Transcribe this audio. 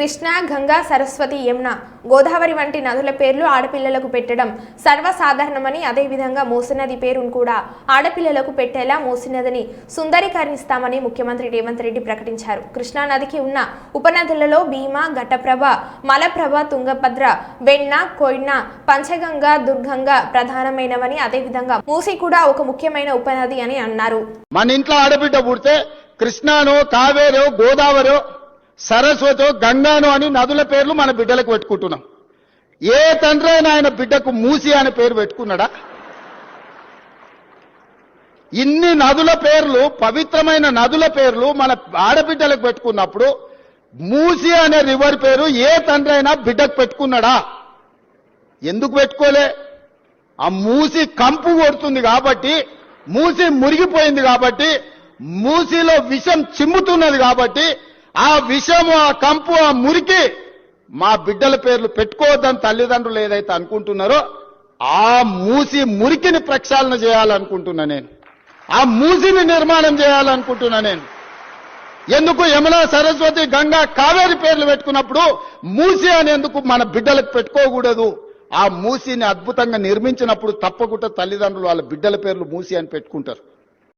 కృష్ణ గంగా సరస్వతి యమున గోదావరి వంటి నదుల పేర్లు ఆడపిల్లలకు పెట్టడం సర్వసాధారణమని అదేవిధంగా మూసినది పేరును కూడా ఆడపిల్లలకు పెట్టేలా మూసినదిని సుందరీకరిస్తామని ముఖ్యమంత్రి రేవంత్ రెడ్డి ప్రకటించారు. కృష్ణా నదికి ఉన్న ఉపనదులలో భీమ ఘటప్రభ మలప్రభ తుంగభద్ర వెన్న కొయ్న పంచగంగ దుర్గంగ ప్రధానమైనవని అదేవిధంగా మూసి కూడా ఒక ముఖ్యమైన ఉపనది అని అన్నారు. మన ఇంట్లో ఆడబిడ్డ పుడితే కృష్ణానో కావేరో గోదావరో సరస్వతో గంగాను అని నదుల పేర్లు మన బిడ్డలకు పెట్టుకుంటున్నాం. ఏ తండ్రి అయినా ఆయన బిడ్డకు మూసి అనే పేరు పెట్టుకున్నాడా? ఇన్ని నదుల పేర్లు పవిత్రమైన నదుల పేర్లు మన ఆడబిడ్డలకు పెట్టుకున్నప్పుడు మూసి అనే రివర్ పేరు ఏ తండ్రి అయినా బిడ్డకు పెట్టుకున్నాడా? ఎందుకు పెట్టుకోలే? ఆ మూసి కంపు కొడుతుంది కాబట్టి మూసి మురిగిపోయింది కాబట్టి మూసిలో విషం చిమ్ముతున్నది కాబట్టి ఆ విషము ఆ కంపు ఆ మురికి మా బిడ్డల పేర్లు పెట్టుకోవద్దని తల్లిదండ్రులు ఏదైతే అనుకుంటున్నారో ఆ మూసి మురికిని ప్రక్షాళన చేయాలనుకుంటున్నా నేను. ఆ మూసిని నిర్మాణం చేయాలనుకుంటున్నా నేను. ఎందుకు యమున సరస్వతి గంగా కావేరి పేర్లు పెట్టుకున్నప్పుడు మూసి అనేందుకు మన బిడ్డలకు పెట్టుకోకూడదు. ఆ మూసిని అద్భుతంగా నిర్మించినప్పుడు తప్పకుండా తల్లిదండ్రులు వాళ్ళ బిడ్డల పేర్లు మూసి అని పెట్టుకుంటారు.